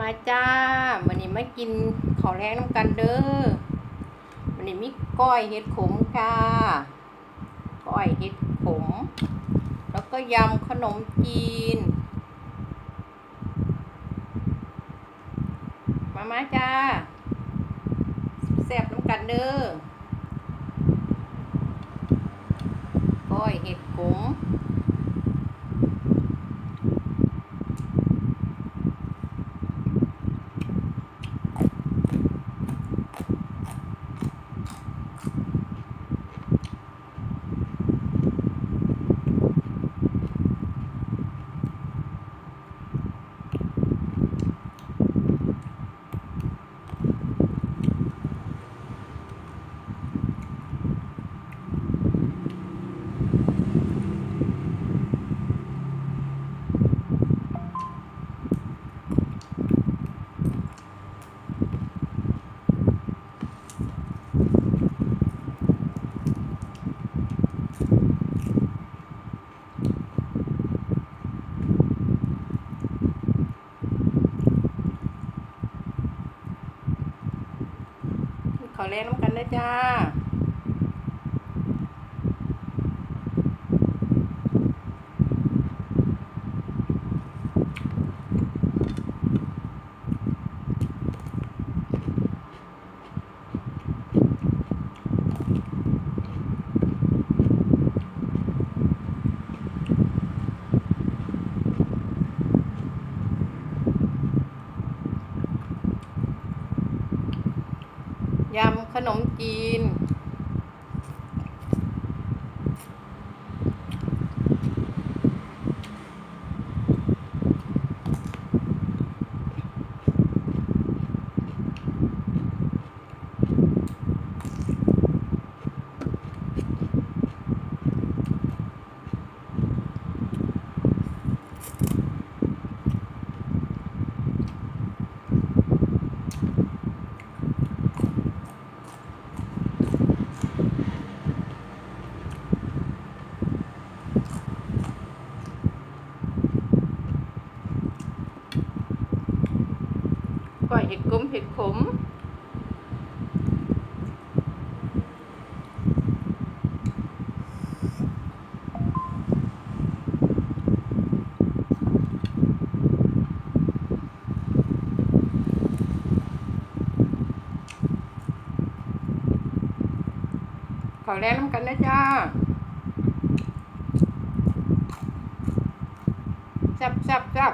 มาจ้าวันนี้มากินข้าวแรงน้ำกันเด้อวันนี้มีก้อยเห็ดขมค่ะก้อยเห็ดขม แล้วก็ยำขนมจีน มามาจ้าแซ่บน้ำกันเด้อก้อยเห็ดขม ขอแรงน้ำกันนะจ้า ยำขนมจีน เห็ดกลมเห็ดขม ขอแรงน้ำกันนะจ้าจับจับ